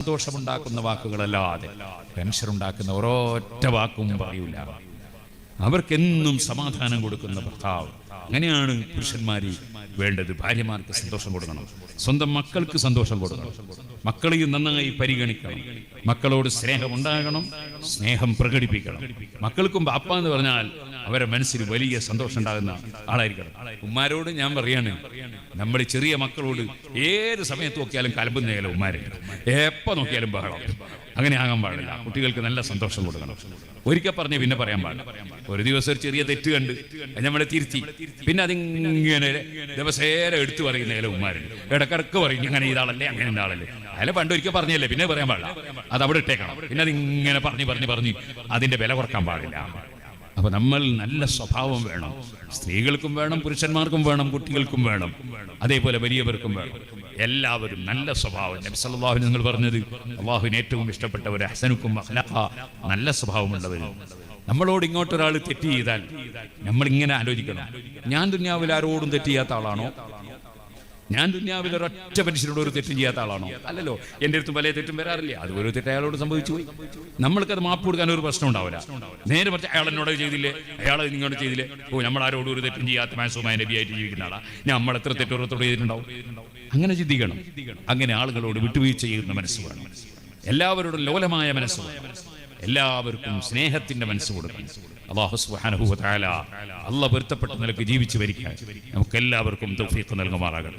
സന്തോഷമുണ്ടാക്കുന്ന വാക്കുകളല്ലാതെ tension ഉണ്ടാക്കുന്ന ഒരൊറ്റ വാക്കും പറയൂല. അവർക്കെന്നും സമാധാനം കൊടുക്കുന്ന ഭർത്താവ്. അങ്ങനെയാണ് പുരുഷന്മാര് വേണ്ടത്. ഭാര്യമാർക്ക് സന്തോഷം കൊടുക്കണം. സ്വന്തം മക്കൾക്ക് സന്തോഷം കൊടുക്കണം. മക്കളെയും നന്നായി പരിഗണിക്കണം. മക്കളോട് സ്നേഹം ഉണ്ടാകണം സ്നേഹം പ്രകടിപ്പിക്കണം. മക്കൾക്കും ബാപ്പ എന്ന് പറഞ്ഞാൽ അവരെ മനസ്സിൽ വലിയ സന്തോഷം ഉണ്ടാകുന്ന ആളായിരിക്കണം. ഉമ്മാരോട് ഞാൻ പറയാണ് നമ്മൾ ചെറിയ മക്കളോട് ഏത് സമയത്ത് നോക്കിയാലും കലമ്പുന്നേലും ഉമ്മാരെ എപ്പോൾ നോക്കിയാലും ബഹളം അങ്ങനെ ആകാൻ പാടില്ല. കുട്ടികൾക്ക് നല്ല സന്തോഷം കൊടുക്കണം. ഒരിക്കൽ പറഞ്ഞ് പിന്നെ പറയാൻ പാടില്ല. ഒരു ദിവസം ഒരു ചെറിയ തെറ്റ് കണ്ട് നമ്മളെ തിരുത്തി. പിന്നെ അതിങ്ങനെ ദിവസേരം എടുത്തു പറയുന്ന ഉമ്മാരുണ്ട് ഇടക്കിടക്ക് പറയും ഇങ്ങനെ ഇതാളല്ലേ അങ്ങനെ ഇതാളല്ലേ പണ്ട് ഒരിക്കൽ പറഞ്ഞല്ലേ പിന്നെ പറയാൻ പാടില്ല. അത് അവിടെ ഇട്ടേക്കണം. പിന്നെ അതിങ്ങനെ പറഞ്ഞ് പറഞ്ഞ് പറഞ്ഞ് അതിന്റെ വില കുറയ്ക്കാൻ പാടില്ല. അപ്പൊ നമ്മൾ നല്ല സ്വഭാവം വേണം. സ്ത്രീകൾക്കും വേണം പുരുഷന്മാർക്കും വേണം കുട്ടികൾക്കും വേണം. അതേപോലെ വലിയവർക്കും വേണം. എല്ലാവരും നല്ല സ്വഭാവം. നബി സല്ലല്ലാഹു നിങ്ങൾ പറഞ്ഞത് അള്ളാഹുവിന് ഏറ്റവും ഇഷ്ടപ്പെട്ടവർ ഹസനുക്കും അഖ്ലഖ നല്ല സ്വഭാവമുള്ളവർ നമ്മളോട് ഇങ്ങോട്ട് ഒരാൾ തെറ്റ് ചെയ്താൽ നമ്മൾ ഇങ്ങനെ ആലോചിക്കണം. ഞാൻ ദുന്യാവിൽ ആരോടും തെറ്റ് ചെയ്യാത്ത ആളാണോ? ഞാൻ ദുന്യാവിൽ ഒരൊറ്റ മനുഷ്യരോട് ഒരു തെറ്റും ചെയ്യാത്ത ആളാണോ? അല്ലല്ലോ എന്റെ അടുത്തും പല തെറ്റും വരാറില്ല? അത് ഒരു തെറ്റ് അയാളോട് സംഭവിച്ചു പോയി. നമ്മൾക്കത് മാപ്പ് കൊടുക്കാൻ ഒരു പ്രശ്നം ഉണ്ടാവില്ല. നേരെ മറിച്ച് അയാൾ എന്നോട് ചെയ്തില്ലേ? അയാൾ നിങ്ങളോട് ചെയ്തില്ലേ? ഓ നമ്മൾ ആരോടും ഒരു തെറ്റും ചെയ്യാത്ത മാസവുമായ നബിയായിട്ട് ജീവിക്കുന്ന ആളാ. നമ്മൾ എത്ര തെറ്റോരത്തോട് ചെയ്തിട്ടുണ്ടാവും? അങ്ങനെ ചിന്തിക്കണം. അങ്ങനെ ആളുകളോട് വിട്ടുവീഴ്ച ചെയ്യുന്ന മനസ്സ് വേണം. എല്ലാവരോടും ലോലമായ മനസ്സ് എല്ലാവർക്കും സ്നേഹത്തിന്റെ മനസ്സ് കൊടുക്കണം. അള്ളാഹു സുബ്ഹാനഹു അള്ളാഹ് പൊരുത്തപ്പെട്ട നിലയ്ക്ക് ജീവിച്ചു വരിക്കാൻ നമുക്ക് എല്ലാവർക്കും തൗഫീഖ് നൽകുമാറാകട്ടെ.